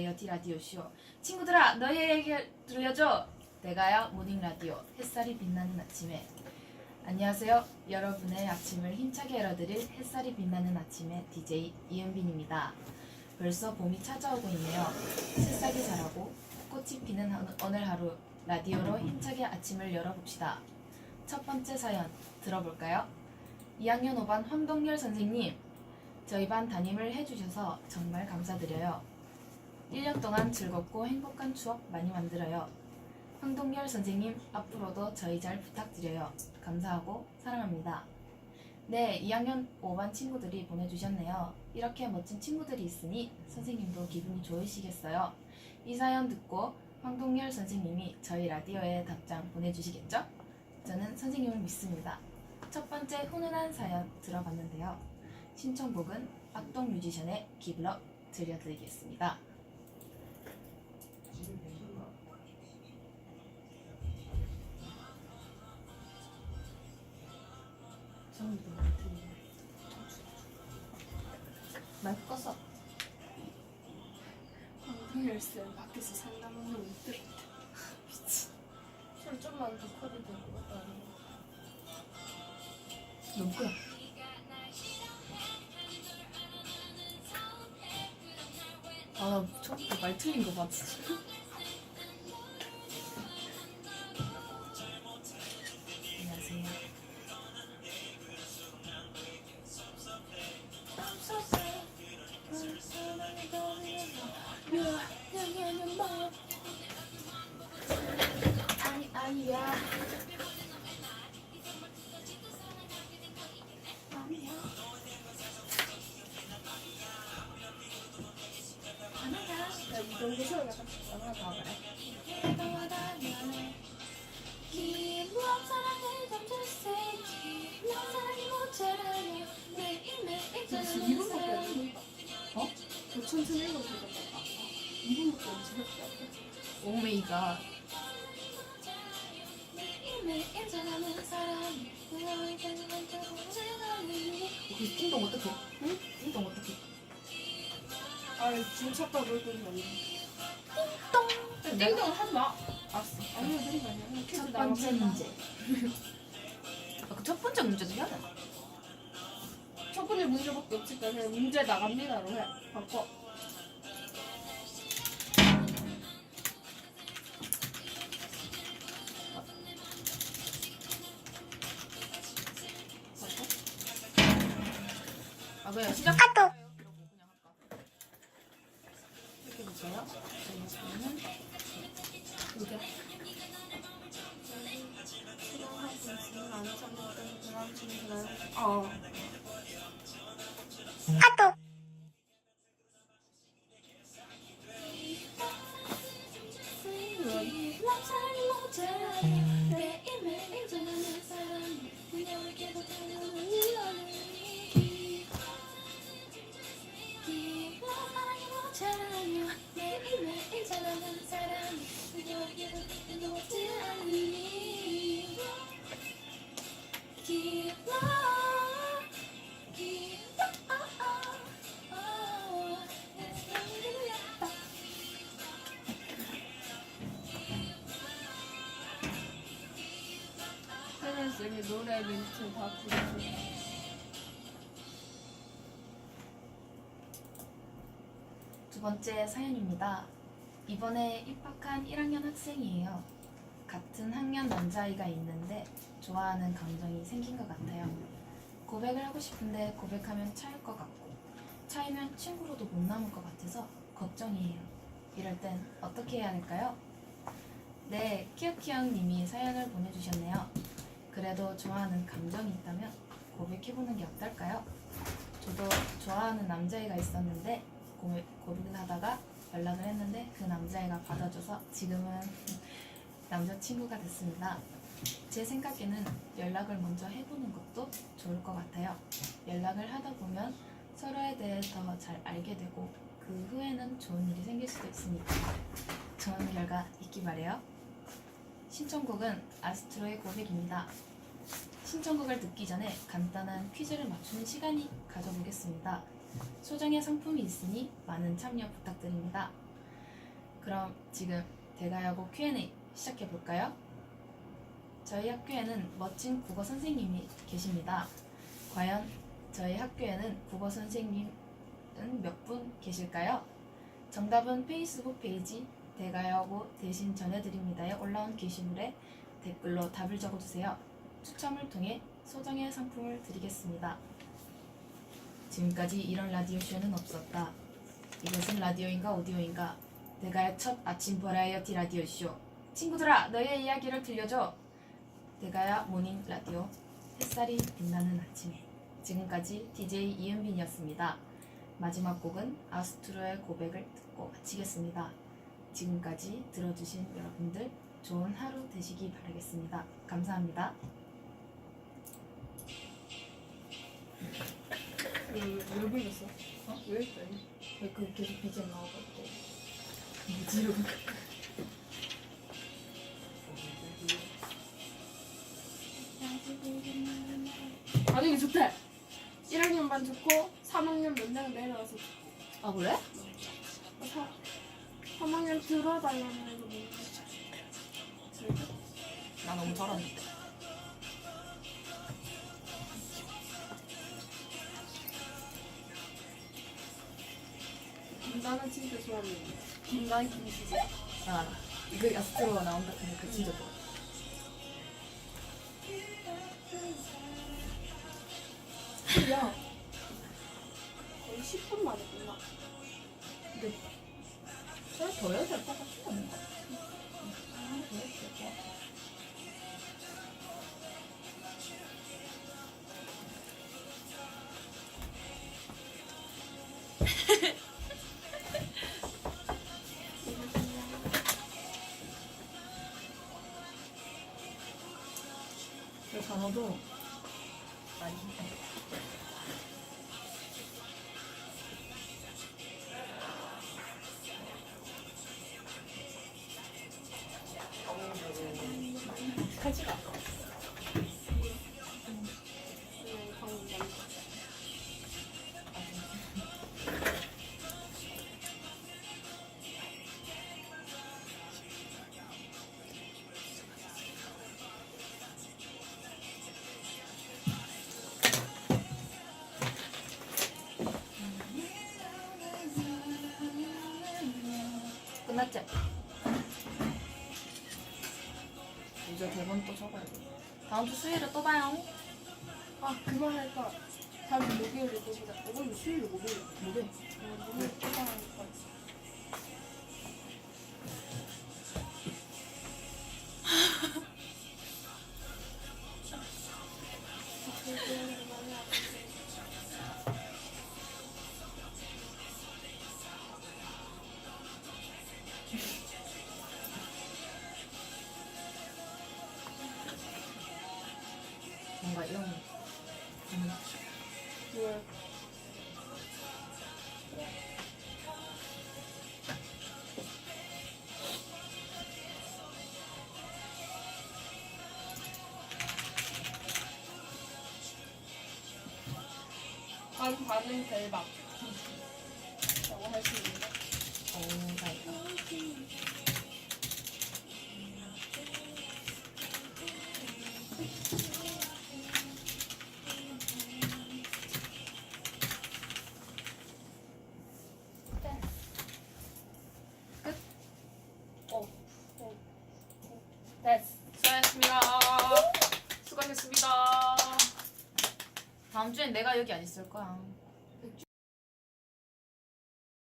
바라이어티 라디오 쇼. 친구들아 너희에게 들려줘. 내가요 모닝 라디오. 햇살이 빛나는 아침에. 안녕하세요. 여러분의 아침을 힘차게 열어드릴 햇살이 빛나는 아침의 DJ 이은빈입니다. 벌써 봄이 찾아오고 있네요. 새싹이 자라고 꽃이 피는 하- 오늘 하루 라디오로 힘차게 아침을 열어봅시다. 첫 번째 사연 들어볼까요? 2학년 5반 황동열 선생님. 저희 반 담임을 해주셔서 정말 감사드려요. 1년 동안 즐겁고 행복한 추억 많이 만들어요. 황동열 선생님, 앞으로도 저희 잘 부탁드려요. 감사하고 사랑합니다. 네, 2학년 5반 친구들이 보내주셨네요. 이렇게 멋진 친구들이 있으니 선생님도 기분이 좋으시겠어요. 이 사연 듣고 황동열 선생님이 저희 라디오에 답장 보내주시겠죠? 저는 선생님을 믿습니다. 첫 번째 훈훈한 사연 들어봤는데요. 신청곡은 악동 뮤지션의 기블업 들려드리겠습니다. 들리네. 마이크 껐어. 황동열쌤 밖에서 상담하는 못 들었다. 미친. 술 좀만 더 커도 될것 같다. 너무 끄야. 아, 나 처음부터 말 틀린 거 봐, 진 아니야. 야, 이런 게 소리가 딱 하나 더 그래. 지금 2분밖에 안 됐다. 어? 저 천천히 읽어도 될것 같다. 2분밖에 안 지났다. 오메이가 그 어떻게? 응? 띵동 어떻게? 아, 지금 찾다 놀더니 아니야. 띵동. 띵동 하지 마. 알았어. 아니야, 그런 거 아니야. 퀴즈 첫 번째 나가면 문제. 아, 그첫 번째 문제도 해야 돼. 첫 번째 문제밖에 없으니까 그냥 문제 나갑니다로 해. 바꿔. 아 그냥 시작. 어. 세 련쌤이 노래 멘트 다 부르고. 두 번째 사연입니다. 이번에 입학한 1학년 학생이에요. 같은 학년 남자아이가 있는데 좋아하는 감정이 생긴 것 같아요. 고백을 하고 싶은데 고백하면 차일 것 같고 차이면 친구로도 못 남을 것 같아서 걱정이에요. 이럴 땐 어떻게 해야 할까요? 네, 키우키형님이 사연을 보내주셨네요. 그래도 좋아하는 감정이 있다면 고백해보는 게 어떨까요? 저도 좋아하는 남자애가 있었는데 고백, 고백을 하다가 연락을 했는데 그 남자애가 받아줘서 지금은 남자친구가 됐습니다. 제 생각에는 연락을 먼저 해보는 것도 좋을 것 같아요. 연락을 하다 보면 서로에 대해 더 잘 알게 되고 그 후에는 좋은 일이 생길 수도 있으니까 좋은 결과 있기 바래요. 신청곡은 아스트로의 고백입니다. 신청곡을 듣기 전에 간단한 퀴즈를 맞추는 시간이 가져보겠습니다. 소정의 상품이 있으니 많은 참여 부탁드립니다. 그럼 지금 대가야고 Q&A 시작해 볼까요? 저희 학교에는 멋진 국어 선생님이 계십니다. 과연 저희 학교에는 국어 선생님은 몇 분 계실까요? 정답은 페이스북 페이지 대가야고 대신 전해드립니다에 올라온 게시물에 댓글로 답을 적어주세요. 추첨을 통해 소정의 상품을 드리겠습니다. 지금까지 이런 라디오 쇼는 없었다. 이것은 라디오인가 오디오인가? 내가의 첫 아침 버라이어티 라디오 쇼. 친구들아, 너의 이야기를 들려줘. 내가야 모닝 라디오 햇살이 빛나는 아침에. 지금까지 DJ 이은빈이었습니다. 마지막 곡은 아스트로의 고백을 듣고 마치겠습니다. 지금까지 들어주신 여러분들 좋은 하루 되시기 바라겠습니다. 감사합니다. 왜, 왜 불렀어? 어? 왜 했어요? 왜그 계속 BGM 나오고 뭐지 이러고 반응이 좋대. 1학년만 좋고 3학년 몇년 내려와서 아 그래? 3학년 들어달라는 못나 너무 잘하는데. 김다는 진짜 좋아하는데 김다는 김시지? 아 이거 아스트로가 나온다 근데 그 진짜 좋아. 야 거의 10분 만에 끝나. 근 해야 될 것 같지 않나? 그 단어도 많이 해. 하지 가 않아. 그냥 방금 만 끝났지? 이제 대본 또 적어야 돼. 다음 주 수요일에 또 봐요. 아 그만 할까 다음 주 목요일에 또 보자 오늘 수요일 목요일 목요일. 어, 목요일 또 봐야 할까 뭔가 이런. 음. 뭘반 반응 대박 라고 할수있 수고하셨습니다. 수고하셨습니다. 다음 주엔 내가 여기 안 있을 거야.